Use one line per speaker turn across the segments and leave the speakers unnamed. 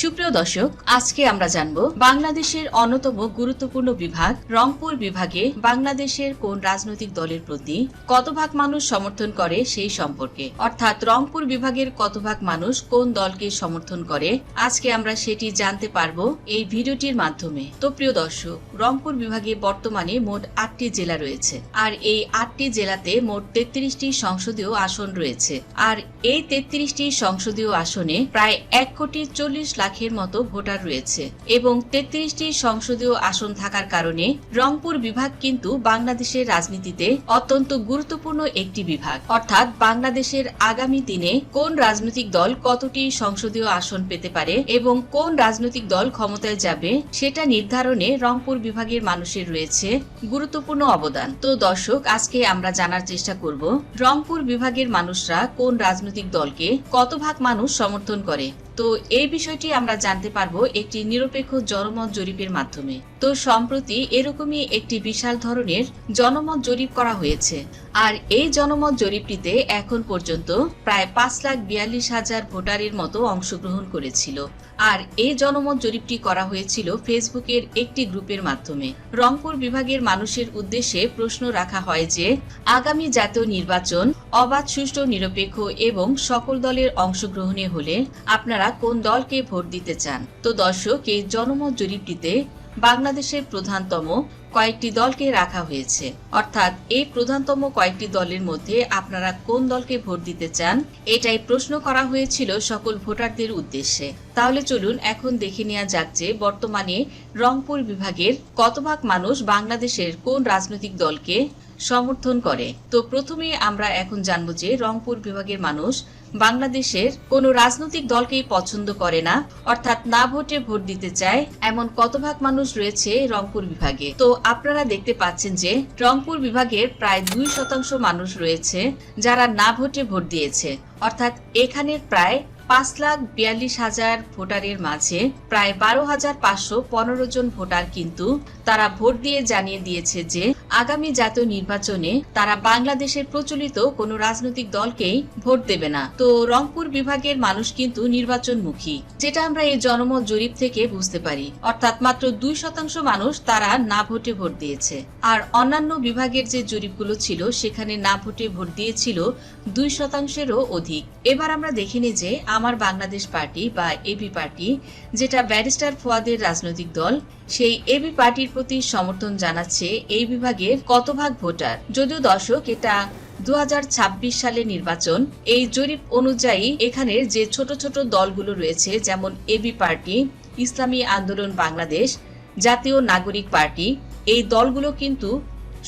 সুপ্রিয় দর্শক, আজকে আমরা জানব বাংলাদেশের অন্যতম গুরুত্বপূর্ণ বিভাগ রংপুর বিভাগে বাংলাদেশের কোন রাজনৈতিক দলের প্রতি কত ভাগ মানুষ সমর্থন করে সেই সম্পর্কে। অর্থাৎ রংপুর বিভাগের কত ভাগ মানুষ কোন দলকে সমর্থন করে, আজকে আমরা সেটি জানতে পারব এই ভিডিওটির মাধ্যমে। তো প্রিয় দর্শক, রংপুর বিভাগে বর্তমানে মোট আটটি জেলা রয়েছে, আর এই আটটি জেলাতে মোট তেত্রিশটি সংসদীয় আসন রয়েছে, আর এই তেত্রিশটি সংসদীয় আসনে প্রায় এক কোটি চল্লিশ লাখের মতো ভোটার রয়েছে এবং তেত্রিশটি সংসদীয় আসন থাকার কারণে রংপুর বিভাগ কিন্তু বাংলাদেশের রাজনীতিতে অত্যন্ত গুরুত্বপূর্ণ একটি বিভাগ। অর্থাৎ বাংলাদেশের আগামী দিনে কোন রাজনৈতিক দল কতটি সংসদীয় আসন পেতে পারে এবং কোন রাজনৈতিক দল ক্ষমতায় যাবে সেটা নির্ধারণে রংপুর বিভাগের মানুষের রয়েছে গুরুত্বপূর্ণ অবদান। তো দর্শক, আজকে আমরা জানার চেষ্টা করব, রংপুর বিভাগের মানুষরা কোন রাজনৈতিক দলকে কত ভাগ মানুষ সমর্থন করে? তো এই বিষয়টি আমরা জানতে পারব একটি নিরপেক্ষ জনমত জরিপের মাধ্যমে। তো সম্প্রতি এরকমই একটি বিশাল ধরনের জনমত জরিপ করা হয়েছে। আর এই জনমত জরিপটিতে এখন পর্যন্ত প্রায় পাঁচ লাখ বিয়াল্লিশ হাজার ভোটারের মতো অংশগ্রহণ করেছিল। আর এই জনমত জরিপটি করা হয়েছিল ফেসবুকের একটি গ্রুপের মাধ্যমে। রংপুর বিভাগের মানুষের উদ্দেশ্যে প্রশ্ন রাখা হয় যে, আগামী জাতীয় নির্বাচন অবাধ, সুষ্ঠু, নিরপেক্ষ এবং সকল দলের অংশগ্রহণে হলে আপনারা কোন দলকে ভোট দিতে চান? তো দর্শক, এই জনমত জরিপটিতে বাংলাদেশের প্রধানতম কয়েকটি দলকে রাখা হয়েছে। অর্থাৎ এই প্রধানতম কয়েকটি দলের মধ্যে আপনারা কোন দলকে ভোট দিতে চান, এটাই প্রশ্ন করা হয়েছিল সকল ভোটারদের উদ্দেশ্যে। তাহলে চলুন এখন দেখে নেওয়া যাক যে বর্তমানে রংপুর বিভাগের কত ভাগ মানুষ বাংলাদেশের কোন রাজনৈতিক দলকে সমর্থন করে। তো প্রথমে আমরা এখন জানব যে রংপুর বিভাগের মানুষ বাংলাদেশের কোন রাজনৈতিক দলকেই পছন্দ করে না, অর্থাৎ না ভোটে ভোট দিতে চায় এমন কত ভাগ মানুষ রয়েছে রংপুর বিভাগে। তো আপনারা দেখতে পাচ্ছেন যে রংপুর বিভাগের প্রায় দুই শতাংশ মানুষ রয়েছে যারা না ভোটে ভোট দিয়েছে, অর্থাৎ এখানের প্রায় পাঁচ লাখ বিয়াল্লিশ হাজার ভোটারের মাঝে প্রায় বারো হাজার পাঁচশো পনেরো জন ভোটার কিন্তু তারা ভোট দিয়ে জানিয়ে দিয়েছে যে আগামী জাতীয় নির্বাচনে তারা বাংলাদেশের প্রচলিত কোনো রাজনৈতিক দলকেই ভোট দেবে না। তো রংপুর বিভাগের মানুষ কিন্তু নির্বাচনমুখী, যেটা আমরা এই জনমত জরিপ থেকে বুঝতে পারি। অর্থাৎ মাত্র দুই শতাংশ মানুষ তারা না ভোটে ভোট দিয়েছে। আর অন্যান্য বিভাগের যে জরিপগুলো ছিল, সেখানে না ভোটে ভোট দিয়েছিল দুই শতাংশেরও অধিক। এবার আমরা দেখিনি যে আমার বাংলাদেশ পার্টি বা এবি পার্টি, যেটা ব্যারিস্টার ফোয়াদের রাজনৈতিক দল, সেই এবি পার্টির প্রতি সমর্থন জানাচ্ছে এই বিভাগের কত ভাগ ভোটার। যদিও দর্শক, এটা দু সালে নির্বাচন, এই জরিপ অনুযায়ী এখানের যে ছোট ছোট দলগুলো রয়েছে, যেমন এবি পার্টি, ইসলামী আন্দোলন বাংলাদেশ, জাতীয় নাগরিক পার্টি, এই দলগুলো কিন্তু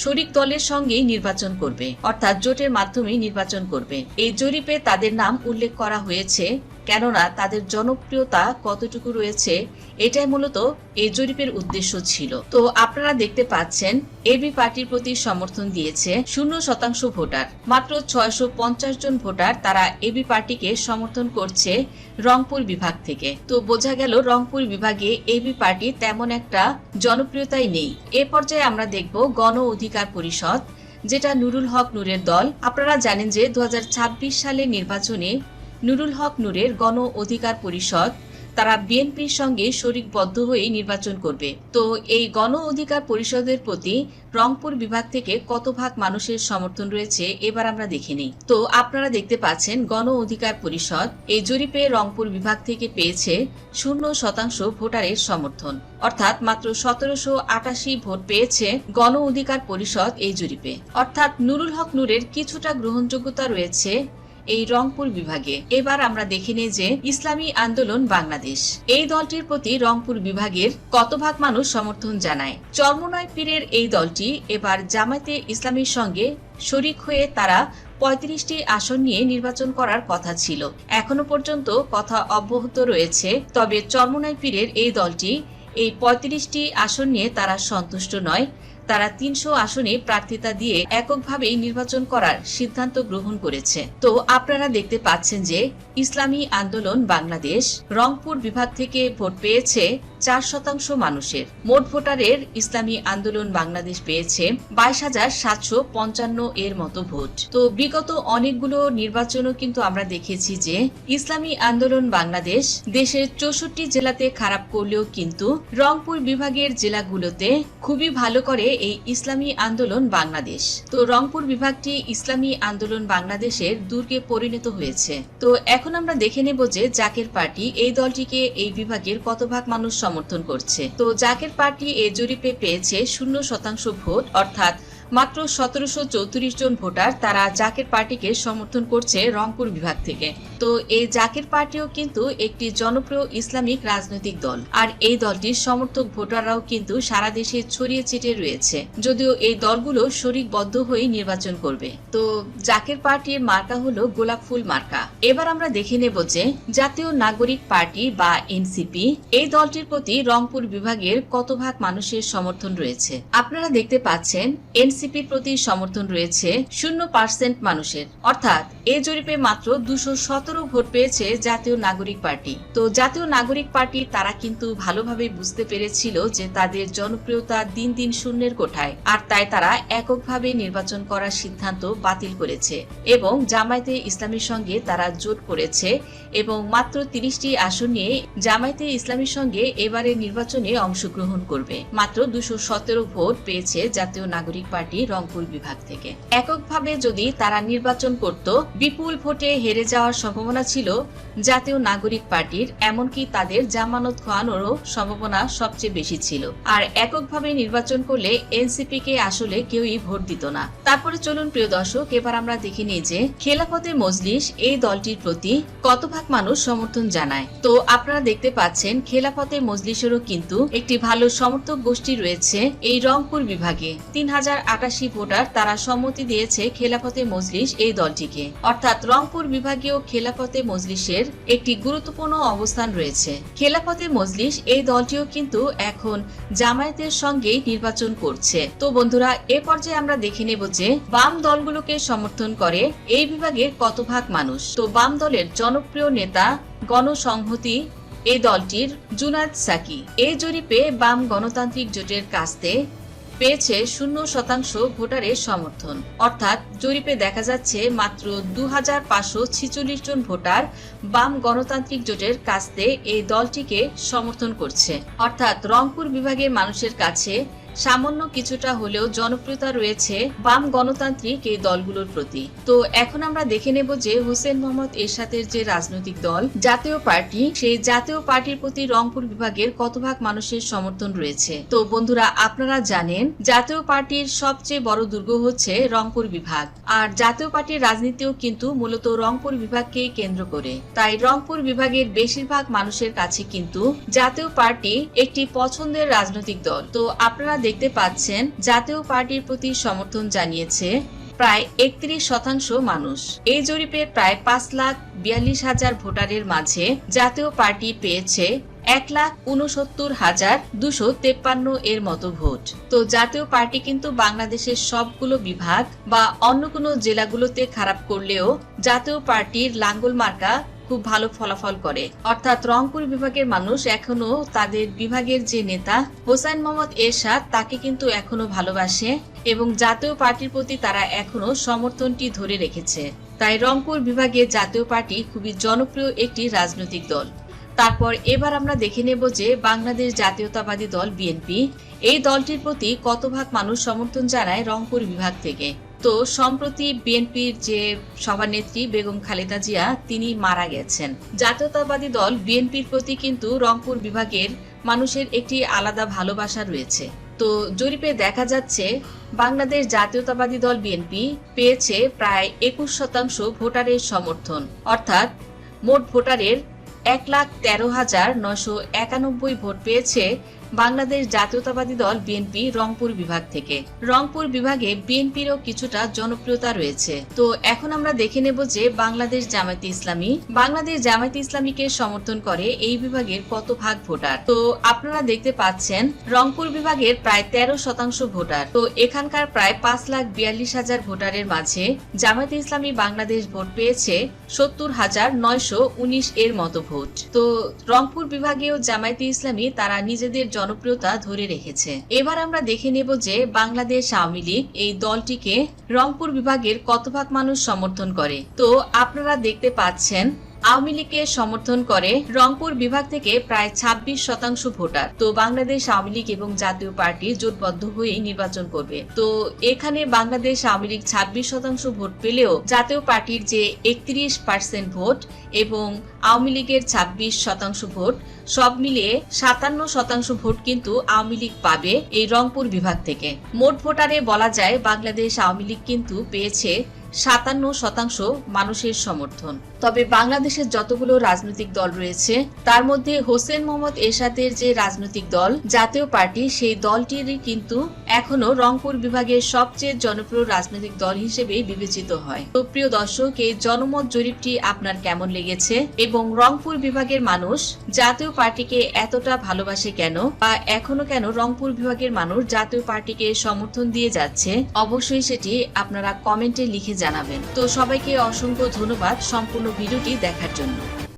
শরিক দলের সঙ্গেই নির্বাচন করবে, অর্থাৎ জোটের মাধ্যমে নির্বাচন করবে। এই জরিপে তাদের নাম উল্লেখ করা হয়েছে কেননা তাদের জনপ্রিয়তা কতটুকু রয়েছে, এটাই মূলত এই জরিপের উদ্দেশ্য ছিল। তো আপনারা দেখতে পাচ্ছেন, এবি পার্টির প্রতি সমর্থন দিয়েছে শূন্য শতাংশ ভোটার। মাত্র ছয়শো পঞ্চাশ জন ভোটার তারা এবি পার্টিকে সমর্থন করছে রংপুর বিভাগ থেকে। তো বোঝা গেল, রংপুর বিভাগে এবি পার্টি তেমন একটা জনপ্রিয়তাই নেই। এ পর্যায়ে আমরা দেখব গণ অধিকার পরিষদ, যেটা নুরুল হক নূরের দল। আপনারা জানেন যে দু সালে নির্বাচনে নুরুল হক নূরের গণ অধিকার পরিষদ। তারা বিএনপির সঙ্গে শরিকবদ্ধ হয়ে নির্বাচন করবে। তো এই গণ অধিকার পরিষদের প্রতি রংপুর বিভাগ থেকে কত ভাগ মানুষের সমর্থন রয়েছে, এবার আমরা দেখে নিই। তো আপনারা দেখতে পাচ্ছেন গণ অধিকার পরিষদ এই জরিপে রংপুর বিভাগ থেকে পেয়েছে শূন্য শতাংশ ভোটারের সমর্থন। অর্থাৎ মাত্র সতেরোশো আটাশি ভোট পেয়েছে গণ অধিকার পরিষদ এই জরিপে। অর্থাৎ নুরুল হক নূরের কিছুটা গ্রহণযোগ্যতা রয়েছে এই রংপুর বিভাগে। এবার আমরা দেখে নিই যে ইসলামী আন্দোলন বাংলাদেশ। এই দলটির প্রতি রংপুর বিভাগের কত ভাগ মানুষ সমর্থন জানায়? চর্মনয় পীরের এই দলটি এবার জামায়াতে ইসলামীর সঙ্গে শরিক হয়ে তারা পঁয়ত্রিশটি আসন নিয়ে নির্বাচন করার কথা ছিল। এখনও পর্যন্ত কথা অব্যাহত রয়েছে, তবে চর্মনয় পীরের এই দলটি এই পঁয়ত্রিশটি আসন নিয়ে তারা সন্তুষ্ট নয়। তারা তিনশো আসনে প্রার্থিতা দিয়ে এককভাবেই নির্বাচন করার সিদ্ধান্ত গ্রহণ করেছে। তো আপনারা দেখতে পাচ্ছেন যে ইসলামী আন্দোলন বাংলাদেশ রংপুর বিভাগ থেকে ভোট পেয়েছে চার শতাংশ মানুষের। মোট ভোটারের ইসলামী আন্দোলন বাংলাদেশ পেয়েছে বাইশ হাজার সাতশো পঞ্চান্ন এর মতো ভোট। তো বিগত অনেকগুলো নির্বাচনও কিন্তু আমরা দেখেছি যে ইসলামী আন্দোলন বাংলাদেশ দেশের চৌষট্টি জেলাতে খারাপ করলেও কিন্তু রংপুর বিভাগের জেলাগুলোতে খুবই ভালো করে এই ইসলামী আন্দোলন বাংলাদেশ। তো রংপুর বিভাগটি ইসলামী আন্দোলন বাংলাদেশের দুর্গে পরিণত হয়েছে। তো এখন আমরা দেখে নেব যে জাকের পার্টি এই দলটিকে এই বিভাগের কত ভাগ মানুষ সমর্থন করছে। তো জাকের পার্টি এ জরিপে পেয়েছে শূন্য শতাংশ ভোট, অর্থাৎ মাত্র সতেরোশো চৌত্রিশ জন ভোটার তারা জাকের পার্টিকে সমর্থন করছে রংপুর বিভাগ থেকে। তো এই জাকের পার্টিও কিন্তু একটি জনপ্রিয় ইসলামিক রাজনৈতিক দল। আর এই দলটির সমর্থক ভোটাররাও কিন্তু সারা দেশে ছড়িয়ে ছিটিয়ে রয়েছে। যদিও এই দলগুলো শরিকবদ্ধ হয়ে নির্বাচন করবে। তো জাকের পার্টির মার্কা হলো গোলাপ ফুল মার্কা। এবার আমরা দেখে নেব যে জাতীয় নাগরিক পার্টি বা এনসিপি এই দলটির প্রতি রংপুর বিভাগের কত ভাগ মানুষের সমর্থন রয়েছে? আপনারা দেখতে পাচ্ছেন, এনসিপির প্রতি সমর্থন রয়েছে শূন্য পার্সেন্ট মানুষের। অর্থাৎ এই জরিপে মাত্র দুশো সতেরো ভোট পেয়েছে জাতীয় নাগরিক পার্টি। তো জাতীয় নাগরিক পার্টি তারা কিন্তু ভালোভাবে বুঝতে পেরেছিল যে তাদের জনপ্রিয়তা দিন দিন শূন্যের কোঠায়। আর তাই তারা এককভাবে নির্বাচন করার সিদ্ধান্ত বাতিল করেছে এবং জামায়াতে ইসলামের সঙ্গে তারা জোট করেছে এবং মাত্র তিরিশটি আসন নিয়ে জামায়াতে ইসলামের সঙ্গে এবারে নির্বাচনে অংশগ্রহণ করবে। মাত্র দুশো সতেরো ভোট পেয়েছে জাতীয় নাগরিক পার্টি রংপুর বিভাগ থেকে। এককভাবে যদি তারা নির্বাচন করত, বিপুল ভোটে হেরে যাওয়ার সম্ভাবনা ছিল জাতীয় নাগরিক পার্টির, এমনকি তাদের জামানত খোয়ানোরও সম্ভাবনা সবচেয়ে বেশি ছিল। আর এককভাবে নির্বাচন করলে এনসিপি কে আসলে কেউই ভোট দিত না। তারপরে চলুন প্রিয় দর্শক, এবার আমরা দেখে নিই যে খেলাফতে মজলিস এই দলটির প্রতি কত ভাগ মানুষ সমর্থন জানায়। তো আপনারা দেখতে পাচ্ছেন, খেলাফতে মজলিসেরও কিন্তু একটি ভালো সমর্থক গোষ্ঠী রয়েছে এই রংপুর বিভাগে। তিন হাজার আটাশি ভোটার তারা সম্মতি দিয়েছে খেলাফতে মজলিস এই দলটিকে। অর্থাৎ রংপুর বিভাগীয় খেলাফতে মজলিসের একটি গুরুত্বপূর্ণ অবস্থান রয়েছে। খেলাফতে মজলিস এই দলটিও কিন্তু এখন জামায়াতের সঙ্গেই নির্বাচন করছে। তো বন্ধুরা, এ পর্যায়ে আমরা দেখে নেব যে বাম দলগুলোকে সমর্থন করে এই বিভাগের কত ভাগ মানুষ। তো বাম দলের জনপ্রিয় নেতা, গণসংহতি এই দলটির জুনাদ সাকি। এই জরিপে বাম গণতান্ত্রিক জোটের কাস্তে পেয়েছে শূন্য শতাংশ ভোটারের সমর্থন। অর্থাৎ জরিপে দেখা যাচ্ছে মাত্র দু হাজার পাঁচশো ছিচল্লিশ জন ভোটার বাম গণতান্ত্রিক জোটের কাস্তে এই দলটিকে সমর্থন করছে। অর্থাৎ রংপুর বিভাগের মানুষের কাছে সামান্য কিছুটা হলেও জনপ্রিয়তা রয়েছে বাম গণতান্ত্রিক এই দলগুলোর প্রতি। তো এখন আমরা দেখে নেব যে হোসেন মোহাম্মদ এরশাদের যে রাজনৈতিক দল, জাতীয় পার্টি, সেই জাতীয় পার্টির প্রতি রংপুর বিভাগের কত ভাগ মানুষের সমর্থন রয়েছে? তো বন্ধুরা, আপনারা জানেন, জাতীয় পার্টির সবচেয়ে বড় দুর্গ হচ্ছে রংপুর বিভাগ। আর জাতীয় পার্টির রাজনীতিও কিন্তু মূলত রংপুর বিভাগকে কেন্দ্র করে। তাই রংপুর বিভাগের বেশিরভাগ মানুষের কাছে কিন্তু জাতীয় পার্টি একটি পছন্দের রাজনৈতিক দল। তো আপনারা দেখতে পাচ্ছেন, জাতীয় পার্টির প্রতি সমর্থন জানিয়েছে প্রায় একত্রিশ শতাংশ মানুষ। এই জরিপে প্রায় পাঁচ লাখ বিয়াল্লিশ হাজার ভোটারের মাঝে জাতীয় পার্টি পেয়েছে এক লাখ উনসত্তর হাজার দুশো তেপ্পান্ন এর মতো ভোট। তো জাতীয় পার্টি কিন্তু বাংলাদেশের সবগুলো বিভাগ বা অন্য কোনো জেলাগুলোতে খারাপ করলেও জাতীয় পার্টির লাঙ্গল মার্কা খুব ভালো ফলাফল করে। অর্থাৎ রংপুর বিভাগের মানুষ এখনও তাদের বিভাগের যে নেতা, হোসাইন মোহাম্মদ এরশাদ, তাকে কিন্তু এখনও ভালোবাসে এবং জাতীয় পার্টির প্রতি তারা এখনও সমর্থনটি ধরে রেখেছে। তাই রংপুর বিভাগে জাতীয় পার্টি খুবই জনপ্রিয় একটি রাজনৈতিক দল। তারপর এবার আমরা দেখে নেব যে বাংলাদেশ জাতীয়তাবাদী দল বিএনপি, এই দলটির প্রতি কত ভাগ মানুষ সমর্থন জানায় রংপুর বিভাগ থেকে। তো সম্প্রতি বিএনপির যে সভানেত্রী বেগম খালেদা জিয়া, তিনি মারা গেছেন। জাতীয়তাবাদী দল বিএনপির প্রতি কিন্তু রংপুর বিভাগের মানুষের একটি আলাদা ভালোবাসা রয়েছে। তো জরিপে দেখা যাচ্ছে, বাংলাদেশ জাতীয়তাবাদী দল বিএনপি পেয়েছে প্রায় একুশ শতাংশ ভোটারের সমর্থন। অর্থাৎ মোট ভোটারের এক লাখ তেরো হাজার নশো একানব্বই ভোট পেয়েছে বাংলাদেশ জাতীয়তাবাদী দল বিএনপি রংপুর বিভাগ থেকে। রংপুর বিভাগে বিএনপিরও কিছুটা জনপ্রিয়তা রয়েছে। তো এখন আমরা দেখে নেব যে বাংলাদেশ জামায়াতে ইসলামী, বাংলাদেশ জামায়াতে ইসলামীকে সমর্থন করে এই বিভাগের কত ভাগ ভোটার? তো আপনারা দেখতে পাচ্ছেন, রংপুর বিভাগের প্রায় তেরো শতাংশ ভোটার। তো এখানকার প্রায় পাঁচ লাখ বিয়াল্লিশ হাজার ভোটারের মাঝে জামায়াতে ইসলামী বাংলাদেশ ভোট পেয়েছে সত্তর হাজার নয়শো উনিশ এর মতো ভোট। তো রংপুর বিভাগেও জামায়াতে ইসলামী, তারা নিজেদের জনপ্রিয়তা ধরে রেখেছে। এবার আমরা দেখে নেব যে বাংলাদেশ আওয়ামী লীগ এই দলটিকে রংপুর বিভাগের কত ভাগ মানুষ সমর্থন করে। তো আপনারা দেখতে পাচ্ছেন আওয়ামী লীগকে সমর্থন করে রংপুর বিভাগ থেকে প্রায় ২৬ শতাংশ ভোটার। তো বাংলাদেশ আওয়ামী লীগ এবং জাতীয় পার্টি জোটবদ্ধ হয়ে নির্বাচন করবে। তো এখানে বাংলাদেশ আওয়ামী লীগ ছাব্বিশ শতাংশ ভোট পেলেও জাতীয় পার্টির যে একত্রিশ পার্সেন্ট ভোট এবং আওয়ামী লীগের ছাব্বিশ শতাংশ ভোট, সব মিলিয়ে সাতান্ন শতাংশ ভোট কিন্তু আওয়ামী লীগ পাবে এই রংপুর বিভাগ থেকে। মোট ভোটারে বলা যায় বাংলাদেশ আওয়ামী লীগ কিন্তু পেয়েছে সাতান্ন শতাংশ মানুষের সমর্থন। তবে বাংলাদেশের যতগুলো রাজনৈতিক দল রয়েছে, তার মধ্যে হোসেন মোহাম্মদ এরশাদের যে রাজনৈতিক দল, জাতীয় পার্টি, সেই দলটিরই কিন্তু এখনও রংপুর বিভাগের সবচেয়ে জনপ্রিয় রাজনৈতিক দল হিসেবে বিবেচিত হয়। তো প্রিয় দর্শক, এই জনমত জরিপটি আপনার কেমন লেগেছে? এবং রংপুর বিভাগের মানুষ জাতীয় পার্টিকে এতটা ভালোবাসে কেন? বা এখনও কেন রংপুর বিভাগের মানুষ জাতীয় পার্টিকে সমর্থন দিয়ে যাচ্ছে? অবশ্যই সেটি আপনারা কমেন্টে লিখে জানাবেন। তো সবাইকে অসংখ্য ধন্যবাদ সম্পূর্ণ ভিডিওটি দেখার জন্য।